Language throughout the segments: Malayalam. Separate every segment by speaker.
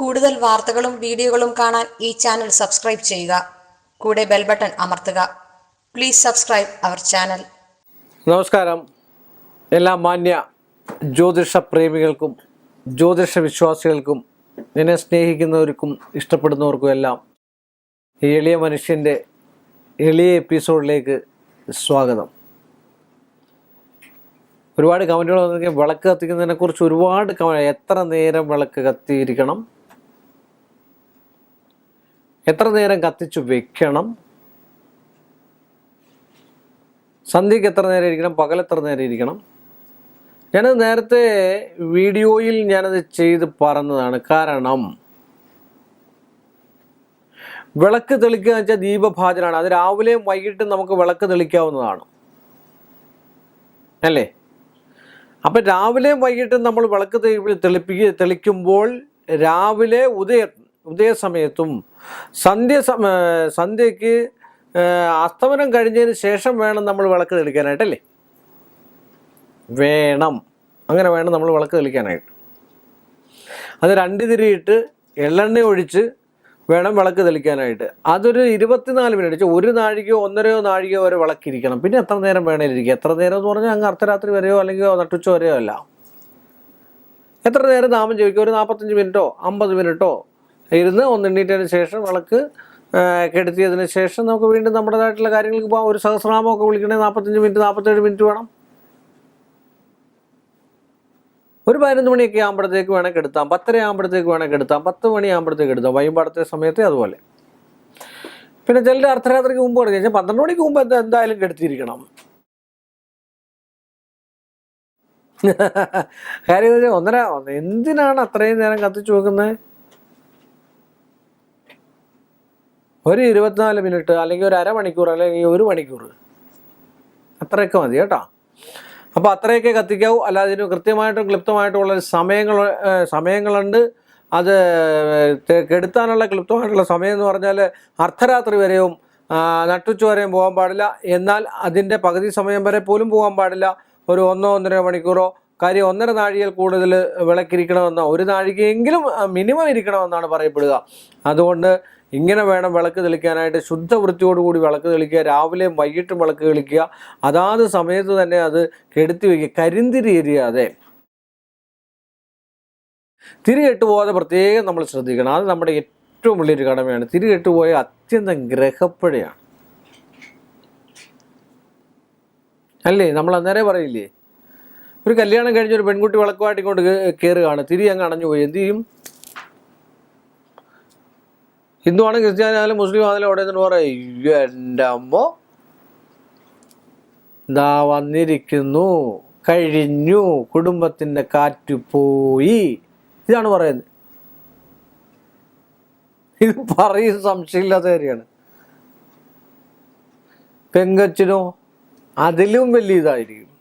Speaker 1: കൂടുതൽ വാർത്തകളും വീഡിയോകളും കാണാൻ ഈ ചാനൽ സബ്സ്ക്രൈബ് ചെയ്യുക. കൂടെ ബെൽ ബട്ടൺ അമർത്തുക. Please subscribe our channel.
Speaker 2: നമസ്കാരം. എല്ലാ മാന്യ ജ്യോതിഷ പ്രേമികൾക്കും ജ്യോതിഷ വിശ്വാസികൾക്കും എന്നെ സ്നേഹിക്കുന്നവർക്കും ഇഷ്ടപ്പെടുന്നവർക്കും എല്ലാം ഈ എളിയ മനുഷ്യന്റെ എളിയ എപ്പിസോഡിലേക്ക് സ്വാഗതം. ഒരുപാട് കമന്റുകൾ വന്നിരിക്കും വിളക്ക് കത്തിക്കുന്നതിനെക്കുറിച്ച് ഒരുപാട് കമ എത്ര നേരം വിളക്ക് കത്തിയിരിക്കണം? എത്ര നേരം കത്തിച്ചു വെക്കണം? സന്ധ്യയ്ക്ക് എത്ര നേരം ഇരിക്കണം? പകൽ എത്ര നേരം ഇരിക്കണം? ഞാനത് നേരത്തെ വീഡിയോയിൽ ഞാനത് ചെയ്ത് പറഞ്ഞതാണ്. കാരണം വിളക്ക് തെളിക്കുക വെച്ചാൽ ദീപഭാജനാണ് അത് രാവിലെയും വൈകിട്ടും നമുക്ക് വിളക്ക് തെളിക്കാവുന്നതാണ്. അല്ലേ? അപ്പം രാവിലെയും വൈകിട്ടും നമ്മൾ വിളക്ക് തെളിപ്പിക്കുക തെളിക്കുമ്പോൾ രാവിലെ ഉദയ ഉദയസമയത്തും സന്ധ്യ സന്ധ്യയ്ക്ക് അസ്തമനം കഴിഞ്ഞതിന് ശേഷം വേണം നമ്മൾ വിളക്ക് തെളിക്കാനായിട്ടല്ലേ? വേണം. അങ്ങനെ വേണം നമ്മൾ വിളക്ക് തെളിക്കാനായിട്ട്. അത് രണ്ട് തിരിയിട്ട് എള്ളെണ്ണ ഒഴിച്ച് വേണം വിളക്ക് തെളിക്കാനായിട്ട്. അതൊരു ഇരുപത്തിനാല് മിനിറ്റ് ഒരു നാഴികയോ ഒന്നരയോ നാഴികയോ വരെ വിളക്കിരിക്കണം. പിന്നെ എത്ര നേരം വേണേലിരിക്കും എത്ര നേരം എന്ന് പറഞ്ഞാൽ അങ്ങ് അർദ്ധരാത്രി വരെയോ അല്ലെങ്കിൽ നട്ടുച്ച വരെയോ അല്ല. എത്ര നേരം നാമം ചോദിക്കുക ഒരു നാൽപ്പത്തഞ്ച് മിനിറ്റോ അമ്പത് മിനിറ്റോ ഇരുന്ന് ഒന്നെണ്ണീറ്റതിന് ശേഷം വിളക്ക് കെടുത്തിയതിന് ശേഷം നമുക്ക് വീണ്ടും നമ്മുടേതായിട്ടുള്ള കാര്യങ്ങൾക്ക് പോകാം. ഒരു സഹസ്രനാമമൊക്കെ വിളിക്കണമെങ്കിൽ നാൽപ്പത്തഞ്ച് മിനിറ്റ് നാൽപ്പത്തേഴ് മിനിറ്റ് വേണം. ഒരു പതിനൊന്ന് മണിയൊക്കെ ആകുമ്പോഴത്തേക്ക് വേണമെങ്കിൽ എടുത്താം പത്തര ആകുമ്പോഴത്തേക്ക് വേണമെങ്കിൽ എടുത്താം പത്ത് മണി ആകുമ്പോഴത്തേക്ക് എടുത്താം വൈകുമ്പോഴത്തെ സമയത്ത് അതുപോലെ. പിന്നെ ചിലർ അർദ്ധരാത്രിക്ക് മുമ്പ് പറഞ്ഞു കഴിഞ്ഞാൽ പന്ത്രണ്ട് മണിക്ക് മുമ്പ് എന്താ എന്തായാലും കെടുത്തിയിരിക്കണം കാര്യം ഒന്നര എന്തിനാണ് അത്രയും നേരം കത്തിച്ചു വെക്കുന്നത് ഒരു ഇരുപത്തിനാല് മിനിറ്റ് അല്ലെങ്കിൽ ഒരു അരമണിക്കൂർ അല്ലെങ്കിൽ ഒരു മണിക്കൂർ. അത്രയൊക്കെ മതി കേട്ടോ. അപ്പോൾ അത്രയൊക്കെ കത്തിക്കാവൂ. അല്ലാതെ ഇതിന് കൃത്യമായിട്ടും ക്ലിപ്തമായിട്ടുള്ള സമയങ്ങൾ സമയങ്ങളുണ്ട്. അത് കെടുത്താനുള്ള ക്ലിപ്തമായിട്ടുള്ള സമയം എന്ന് പറഞ്ഞാൽ അർദ്ധരാത്രി വരെയും നട്ടുച്ച വരെയും പോകാൻ പാടില്ല. എന്നാൽ അതിന്റെ പകുതി സമയം വരെ പോലും പോകാൻ പാടില്ല. ഒരു ഒന്നോ ഒന്നര മണിക്കൂറോ കാര്യം ഒന്നര നാഴികയിൽ കൂടുതൽ വിളക്കിരിക്കണമെന്നോ ഒരു നാഴികയെങ്കിലും മിനിമം ഇരിക്കണമെന്നാണ് പറയപ്പെടുക. അതുകൊണ്ട് ഇങ്ങനെ വേണം വിളക്ക് തെളിക്കാനായിട്ട് ശുദ്ധ വൃത്തിയോടുകൂടി വിളക്ക് തെളിക്കുക രാവിലെയും വൈകിട്ടും വിളക്ക് തെളിക്കുക അതാത് സമയത്ത് തന്നെ അത് കെടുത്തി വയ്ക്കുക കരിന്തിരി എരിയാതെ. തിരി കെട്ടുപോകാതെ പ്രത്യേകം നമ്മൾ ശ്രദ്ധിക്കണം. അത് നമ്മുടെ ഏറ്റവും വലിയൊരു കടമയാണ്. തിരി കെട്ടുപോയ അത്യന്തം ഗ്രഹപ്പഴയാണ്. അല്ലേ? നമ്മൾ അന്നേരം പറയില്ലേ? ഒരു കല്യാണം കഴിഞ്ഞ ഒരു പെൺകുട്ടി വിളക്കുമായിട്ട് ഇങ്ങോട്ട് കയറുകയാണ് തിരി അങ്ങ് അണഞ്ഞു പോയി. എന്ത് ചെയ്യും? ഹിന്ദു ആണ് ക്രിസ്ത്യാനായാലും മുസ്ലിം ആണെങ്കിലും അവിടെ നിന്ന് പറയും എന്റെ അമ്മ ദാ വന്നിരിക്കുന്നു. കഴിഞ്ഞു. കുടുംബത്തിന്റെ കാറ്റ് പോയി. ഇതാണ് പറയുന്നത്. ഇത് പറയും സംശയമില്ലാത്ത കാര്യമാണ്. പെങ്കച്ചിനോ അതിലും വലിയ ഇതായിരിക്കും.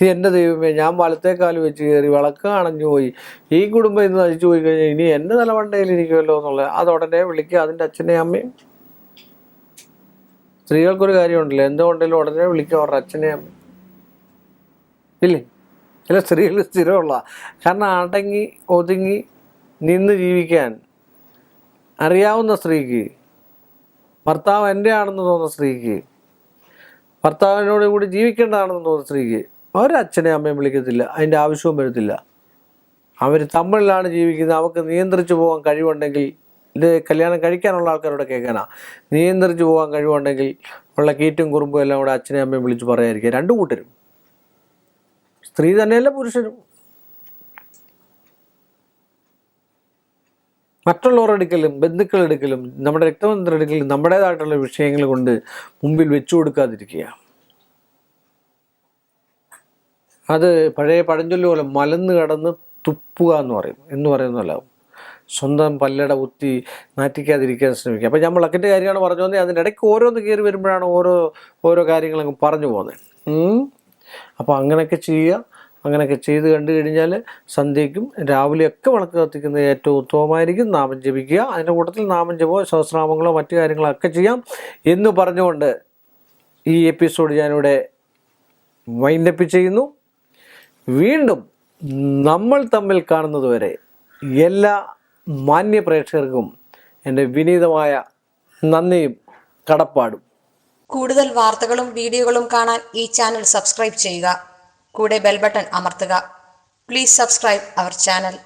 Speaker 2: എന്റെ ദൈവമേ ഞാൻ വലത്തേക്കാൽ വെച്ച് കയറി വിളക്ക് അണഞ്ഞു പോയി. ഈ കുടുംബം ഇന്ന് നശിച്ചു പോയി കഴിഞ്ഞാൽ ഇനി എന്റെ നിലവണ്ടയിലിരിക്കുമല്ലോ എന്നുള്ളത്. അത് ഉടനെ വിളിക്കുക അതിന്റെ അച്ഛനെയും അമ്മയും. സ്ത്രീകൾക്കൊരു കാര്യമുണ്ടല്ലോ എന്തുകൊണ്ടെങ്കിലും ഉടനെ വിളിക്കുക അവരുടെ അച്ഛനെയും അമ്മയും. ഇല്ലേ? ചില സ്ത്രീകൾ സ്ഥിരമുള്ള. കാരണം അടങ്ങി ഒതുങ്ങി നിന്ന് ജീവിക്കാൻ അറിയാവുന്ന സ്ത്രീക്ക് ഭർത്താവ് എന്റെ ആണെന്ന് തോന്നുന്ന സ്ത്രീക്ക് ഭർത്താവിനോട് കൂടി ജീവിക്കേണ്ടതാണെന്ന് തോന്നുന്ന സ്ത്രീക്ക് ഒരച്ഛനെ അമ്മയും വിളിക്കത്തില്ല. അതിന്റെ ആവശ്യവും വരത്തില്ല. അവർ തമ്മിലാണ് ജീവിക്കുന്നത്. അവർക്ക് നിയന്ത്രിച്ചു പോകാൻ കഴിവുണ്ടെങ്കിൽ ഇത് കല്യാണം കഴിക്കാനുള്ള ആൾക്കാരോട് കേൾക്കാനാ. നിയന്ത്രിച്ചു പോകാൻ കഴിവുണ്ടെങ്കിൽ ഉള്ള കീറ്റും കുറുമ്പും എല്ലാം കൂടെ അച്ഛനെ അമ്മയും വിളിച്ച് പറയായിരിക്കും. രണ്ടു കൂട്ടരും. സ്ത്രീ തന്നെയല്ല പുരുഷനും. മറ്റുള്ളവരെടുക്കലും ബന്ധുക്കൾ എടുക്കലും നമ്മുടെ രക്തബന്ധം എടുക്കലും നമ്മുടേതായിട്ടുള്ള വിഷയങ്ങൾ കൊണ്ട് മുമ്പിൽ വെച്ചു കൊടുക്കാതിരിക്കുക. അത് പഴയ പഴഞ്ചൊല്ലു പോലെ മലന്ന് കടന്ന് തുപ്പുക എന്ന് പറയും. എന്ന് പറയുന്നതല്ല സ്വന്തം പല്ലട കുത്തി നാറ്റിക്കാതിരിക്കാൻ ശ്രമിക്കുക. അപ്പം ഞാൻ അക്കിന്റെ കാര്യമാണ് പറഞ്ഞു വന്നത് അതിന്റെ ഇടയ്ക്ക് ഓരോന്ന് കയറി വരുമ്പോഴാണ് ഓരോ ഓരോ കാര്യങ്ങളും പറഞ്ഞു പോകുന്നത്. അപ്പോൾ അങ്ങനെയൊക്കെ ചെയ്യുക. അങ്ങനെയൊക്കെ ചെയ്ത് കണ്ടു കഴിഞ്ഞാൽ സന്ധ്യയ്ക്കും രാവിലെയൊക്കെ വിളക്ക് കത്തിക്കുന്നത് ഏറ്റവും ഉത്തമമായിരിക്കും. നാമം ജപിക്കുക. അതിന്റെ കൂട്ടത്തിൽ നാമം ജപോ സഹസ്രനാമങ്ങളോ മറ്റു കാര്യങ്ങളോ ഒക്കെ ചെയ്യാം. എന്ന് പറഞ്ഞുകൊണ്ട് ഈ എപ്പിസോഡ് ഞാനിവിടെ വൈൻഡപ്പ് ചെയ്യുന്നു. വീണ്ടും നമ്മൾ തമ്മിൽ കാണുന്നതുവരെ എല്ലാ മാന്യ പ്രേക്ഷകർക്കും എന്റെ വിനീതമായ നന്ദിയും കടപ്പാടും.
Speaker 1: കൂടുതൽ വാർത്തകളും വീഡിയോകളും കാണാൻ ഈ ചാനൽ സബ്സ്ക്രൈബ് ചെയ്യുക. കൂടെ ബെൽ ബട്ടൺ അമർത്തുക. Please subscribe our channel